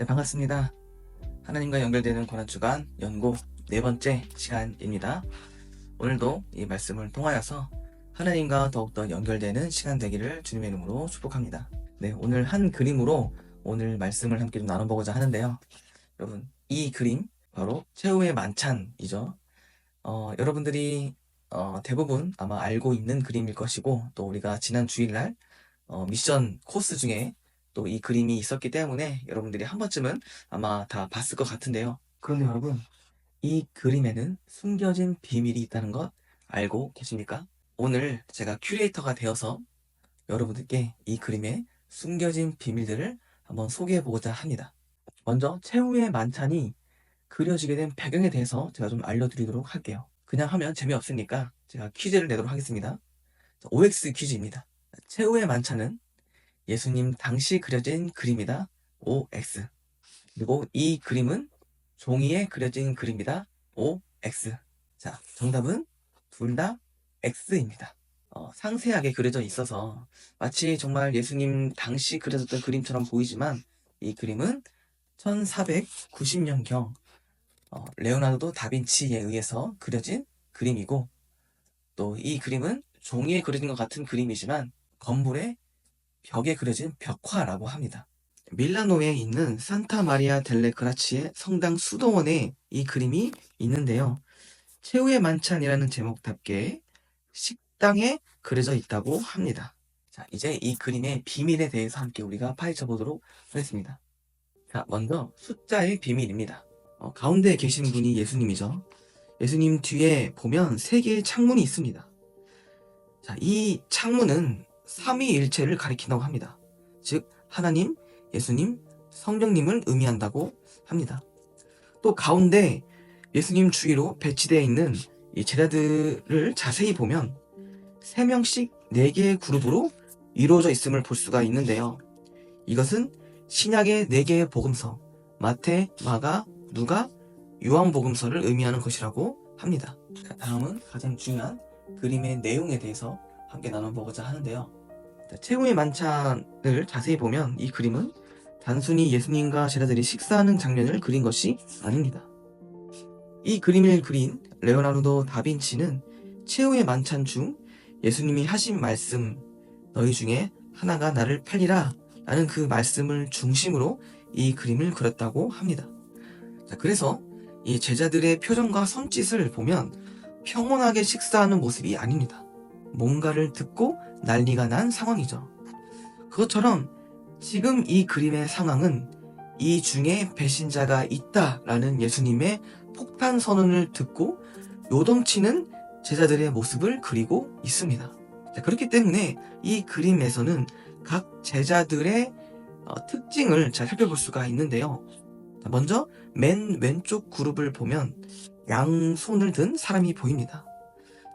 네, 반갑습니다. 하나님과 연결되는 고난 주간 연고 네 번째 시간입니다. 오늘도 이 말씀을 통하여서 하나님과 더욱더 연결되는 시간 되기를 주님의 이름으로 축복합니다. 네, 오늘 한 그림으로 오늘 말씀을 함께 좀 나눠보고자 하는데요. 여러분, 이 그림 바로 최후의 만찬이죠. 어, 여러분들이 어, 대부분 아마 알고 있는 그림일 것이고 또 우리가 지난 주일날 어, 미션 코스 중에 또 이 그림이 있었기 때문에 여러분들이 한 번쯤은 아마 다 봤을 것 같은데요. 그런데 여러분, 이 그림에는 숨겨진 비밀이 있다는 것 알고 계십니까? 오늘 제가 큐레이터가 되어서 여러분들께 이 그림의 숨겨진 비밀들을 한번 소개해 보고자 합니다. 먼저 최후의 만찬이 그려지게 된 배경에 대해서 제가 좀 알려드리도록 할게요. 그냥 하면 재미없으니까 제가 퀴즈를 내도록 하겠습니다. 자, OX 퀴즈입니다. 최후의 만찬은 예수님 당시 그려진 그림이다. OX. 그리고 이 그림은 종이에 그려진 그림이다. OX. 자, 정답은 둘 다 X입니다. 어, 상세하게 그려져 있어서 마치 정말 예수님 당시 그려졌던 그림처럼 보이지만 이 그림은 1490년경 어, 레오나르도 다빈치에 의해서 그려진 그림이고 또 이 그림은 종이에 그려진 것 같은 그림이지만 건물의 벽에 그려진 벽화라고 합니다. 밀라노에 있는 산타 마리아 델레 그라치의 성당 수도원에 이 그림이 있는데요. 최후의 만찬이라는 제목답게 식당에 그려져 있다고 합니다. 자, 이제 이 그림의 비밀에 대해서 함께 우리가 파헤쳐 보도록 하겠습니다. 자, 먼저 숫자의 비밀입니다. 어, 가운데 계신 분이 예수님이죠. 예수님 뒤에 보면 세 개의 창문이 있습니다. 자, 이 창문은 삼위일체를 가리킨다고 합니다. 즉 하나님, 예수님, 성령님을 의미한다고 합니다. 또 가운데 예수님 주위로 배치되어 있는 이 제자들을 자세히 보면 세 명씩 네 개의 그룹으로 이루어져 있음을 볼 수가 있는데요. 이것은 신약의 네 개의 복음서 마태, 마가, 누가, 요한복음서를 의미하는 것이라고 합니다. 자, 다음은 가장 중요한 그림의 내용에 대해서 함께 나눠보고자 하는데요. 자, 최후의 만찬을 자세히 보면 이 그림은 단순히 예수님과 제자들이 식사하는 장면을 그린 것이 아닙니다. 이 그림을 그린 레오나르도 다빈치는 최후의 만찬 중 예수님이 하신 말씀 너희 중에 하나가 나를 팔리라 라는 그 말씀을 중심으로 이 그림을 그렸다고 합니다. 자, 그래서 이 제자들의 표정과 손짓을 보면 평온하게 식사하는 모습이 아닙니다. 뭔가를 듣고 난리가 난 상황이죠. 그것처럼 지금 이 그림의 상황은 이 중에 배신자가 있다라는 예수님의 폭탄 선언을 듣고 요동치는 제자들의 모습을 그리고 있습니다. 자, 그렇기 때문에 이 그림에서는 각 제자들의 어, 특징을 잘 살펴볼 수가 있는데요. 자, 먼저 맨 왼쪽 그룹을 보면 양손을 든 사람이 보입니다.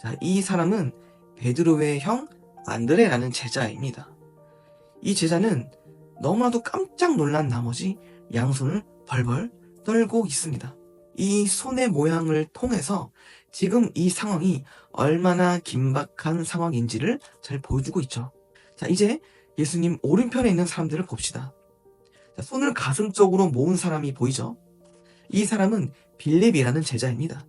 자, 이 사람은 베드로의 형 안드레라는 제자입니다. 이 제자는 너무나도 깜짝 놀란 나머지 양손을 벌벌 떨고 있습니다. 이 손의 모양을 통해서 지금 이 상황이 얼마나 긴박한 상황인지를 잘 보여주고 있죠. 자, 이제 예수님 오른편에 있는 사람들을 봅시다. 자, 손을 가슴 쪽으로 모은 사람이 보이죠? 이 사람은 빌립이라는 제자입니다.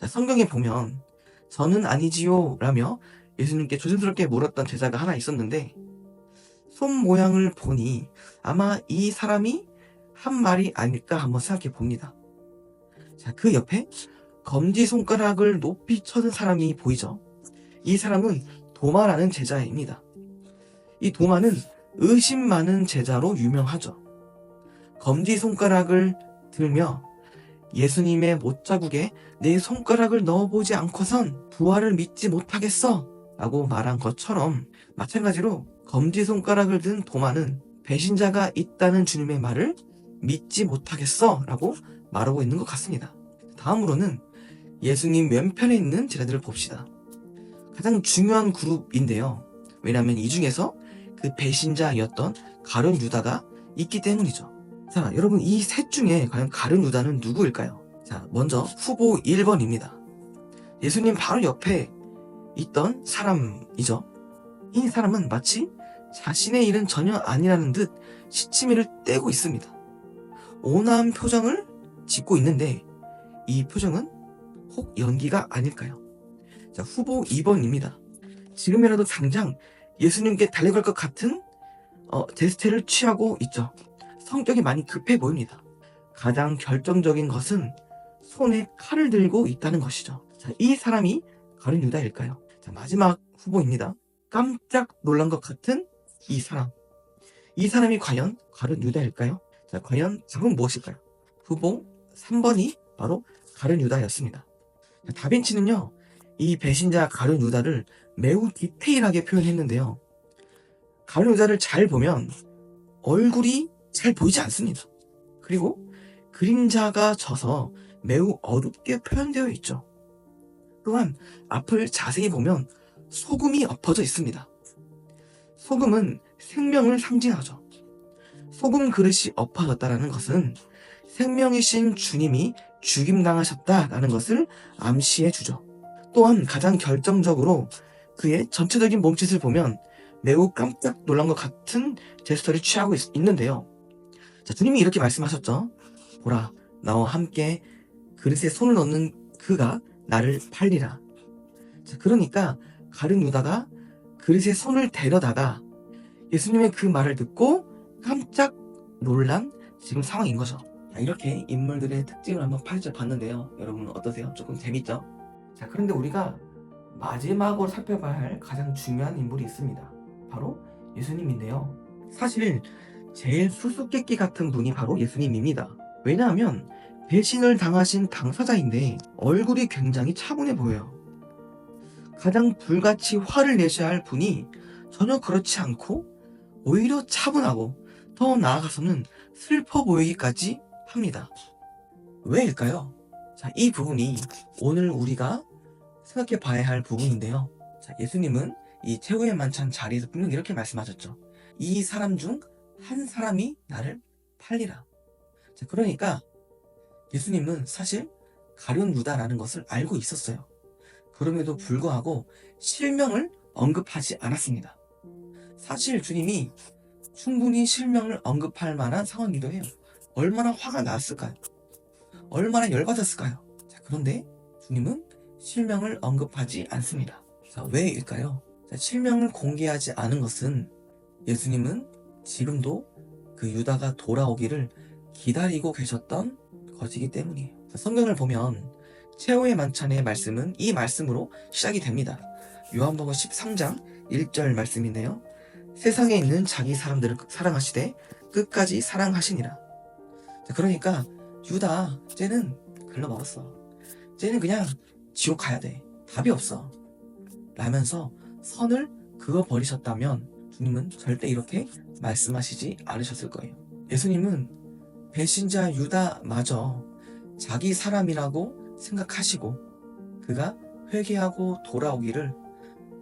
자, 성경에 보면 저는 아니지요 라며 예수님께 조심스럽게 물었던 제자가 하나 있었는데 손 모양을 보니 아마 이 사람이 한 말이 아닐까 한번 생각해 봅니다. 자, 그 옆에 검지 손가락을 높이 쳐든 사람이 보이죠? 이 사람은 도마라는 제자입니다. 이 도마는 의심 많은 제자로 유명하죠. 검지 손가락을 들며 예수님의 못자국에 내 손가락을 넣어보지 않고선 부활을 믿지 못하겠어 라고 말한 것처럼 마찬가지로 검지 손가락을 든 도마는 배신자가 있다는 주님의 말을 믿지 못하겠어 라고 말하고 있는 것 같습니다. 다음으로는 예수님 왼편에 있는 제자들을 봅시다. 가장 중요한 그룹인데요. 왜냐하면 이 중에서 그 배신자였던 가룟 유다가 있기 때문이죠. 자, 여러분 이 셋 중에 과연 가룟 유다는 누구일까요? 자, 먼저 후보 1번입니다. 예수님 바로 옆에 있던 사람이죠. 이 사람은 마치 자신의 일은 전혀 아니라는 듯 시치미를 떼고 있습니다. 온화한 표정을 짓고 있는데 이 표정은 혹 연기가 아닐까요? 자, 후보 2번입니다. 지금이라도 당장 예수님께 달려갈 것 같은 어, 제스처를 취하고 있죠. 성격이 많이 급해 보입니다. 가장 결정적인 것은 손에 칼을 들고 있다는 것이죠. 자, 이 사람이 가룟 유다일까요? 자, 마지막 후보입니다. 깜짝 놀란 것 같은 이 사람. 이 사람이 과연 가룟 유다일까요? 자, 과연 답은 무엇일까요? 후보 3번이 바로 가룟 유다였습니다. 자, 다빈치는요, 이 배신자 가룟 유다를 매우 디테일하게 표현했는데요. 가룟 유다를 잘 보면 얼굴이 잘 보이지 않습니다. 그리고 그림자가 져서 매우 어둡게 표현되어 있죠. 또한 앞을 자세히 보면 소금이 엎어져 있습니다. 소금은 생명을 상징하죠. 소금 그릇이 엎어졌다는 것은 생명이신 주님이 죽임당하셨다라는 것을 암시해 주죠. 또한 가장 결정적으로 그의 전체적인 몸짓을 보면 매우 깜짝 놀란 것 같은 제스처를 취하고 있, 있는데요. 자, 주님이 이렇게 말씀하셨죠. 보라, 나와 함께 그릇에 손을 넣는 그가 나를 팔리라. 자, 그러니까 가룟 유다가 그릇에 손을 대려다가 예수님의 그 말을 듣고 깜짝 놀란 지금 상황인 거죠. 자, 이렇게 인물들의 특징을 한번 파헤쳐 봤는데요. 여러분 어떠세요? 조금 재밌죠? 자, 그런데 우리가 마지막으로 살펴봐야 할 가장 중요한 인물이 있습니다. 바로 예수님인데요. 사실 제일 수수께끼 같은 분이 바로 예수님입니다. 왜냐하면 배신을 당하신 당사자인데 얼굴이 굉장히 차분해 보여요. 가장 불같이 화를 내셔야 할 분이 전혀 그렇지 않고 오히려 차분하고 더 나아가서는 슬퍼 보이기까지 합니다. 왜일까요? 자, 이 부분이 오늘 우리가 생각해 봐야 할 부분인데요. 자, 예수님은 이 최후의 만찬 자리에서 분명 이렇게 말씀하셨죠. 이 사람 중 한 사람이 나를 팔리라. 자, 그러니까 예수님은 사실 가룟 유다라는 것을 알고 있었어요. 그럼에도 불구하고 실명을 언급하지 않았습니다. 사실 주님이 충분히 실명을 언급할 만한 상황이기도 해요. 얼마나 화가 났을까요? 얼마나 열받았을까요? 자, 그런데 주님은 실명을 언급하지 않습니다. 자, 왜일까요? 자, 실명을 공개하지 않은 것은 예수님은 지금도 그 유다가 돌아오기를 기다리고 계셨던 것이기 때문이에요. 자, 성경을 보면 최후의 만찬의 말씀은 이 말씀으로 시작이 됩니다. 요한복음 13장 1절 말씀인데요. 세상에 있는 자기 사람들을 사랑하시되 끝까지 사랑하시니라. 자, 그러니까 유다 쟤는 글러 먹었어. 쟤는 그냥 지옥 가야 돼. 답이 없어. 라면서 선을 그어 버리셨다면 주님은 절대 이렇게 말씀하시지 않으셨을 거예요. 예수님은 배신자 유다마저 자기 사람이라고 생각하시고 그가 회개하고 돌아오기를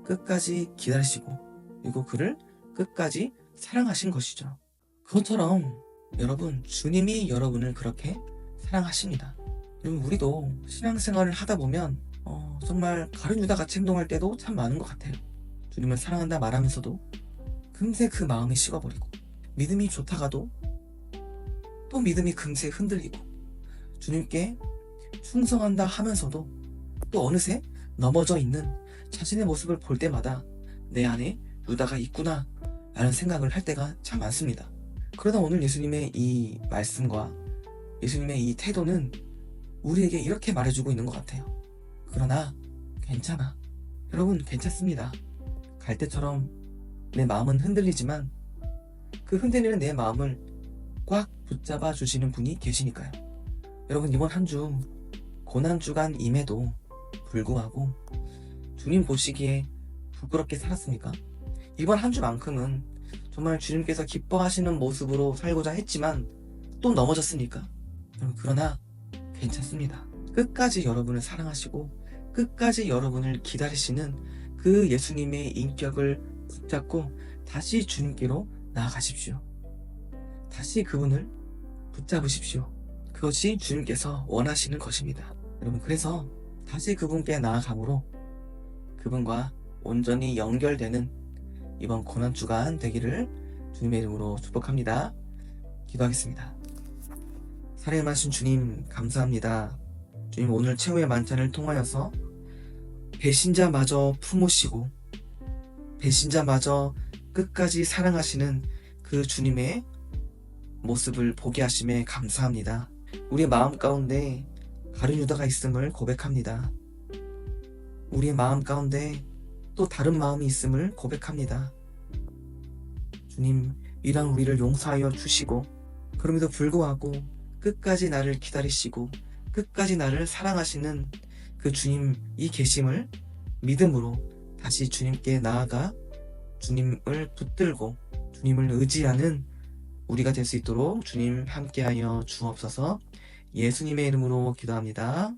끝까지 기다리시고 그리고 그를 끝까지 사랑하신 것이죠. 그것처럼 여러분 주님이 여러분을 그렇게 사랑하십니다. 여러분 우리도 신앙생활을 하다 보면 어, 정말 가룟 유다 같이 행동할 때도 참 많은 것 같아요. 주님을 사랑한다 말하면서도 금세 그 마음이 식어버리고 믿음이 좋다가도 또 믿음이 금세 흔들리고 주님께 충성한다 하면서도 또 어느새 넘어져 있는 자신의 모습을 볼 때마다 내 안에 유다가 있구나 라는 생각을 할 때가 참 많습니다. 그러다 오늘 예수님의 이 말씀과 예수님의 이 태도는 우리에게 이렇게 말해주고 있는 것 같아요. 그러나 괜찮아. 여러분 괜찮습니다. 갈 때처럼 내 마음은 흔들리지만 그 흔들리는 내 마음을 꽉 붙잡아 주시는 분이 계시니까요. 여러분 이번 한 주 고난 주간임에도 불구하고 주님 보시기에 부끄럽게 살았습니까? 이번 한 주만큼은 정말 주님께서 기뻐하시는 모습으로 살고자 했지만 또 넘어졌으니까. 여러분, 그러나 괜찮습니다. 끝까지 여러분을 사랑하시고 끝까지 여러분을 기다리시는 그 예수님의 인격을 붙잡고 다시 주님께로 나아가십시오. 다시 그분을 붙잡으십시오. 그것이 주님께서 원하시는 것입니다. 여러분, 그래서 다시 그분께 나아감으로 그분과 온전히 연결되는 이번 고난주간 되기를 주님의 이름으로 축복합니다. 기도하겠습니다. 살아계신 주님 감사합니다. 주님 오늘 최후의 만찬을 통하여서 배신자마저 품으시고 배신자마저 끝까지 사랑하시는 그 주님의 모습을 보게 하심에 감사합니다. 우리의 마음 가운데 가룟 유다가 있음을 고백합니다. 우리의 마음 가운데 또 다른 마음이 있음을 고백합니다. 주님, 이랑 우리를 용서하여 주시고, 그럼에도 불구하고 끝까지 나를 기다리시고, 끝까지 나를 사랑하시는 그 주님 이 계심을 믿음으로 다시 주님께 나아가 주님을 붙들고 주님을 의지하는 우리가 될 수 있도록 주님 함께하여 주옵소서 예수님의 이름으로 기도합니다.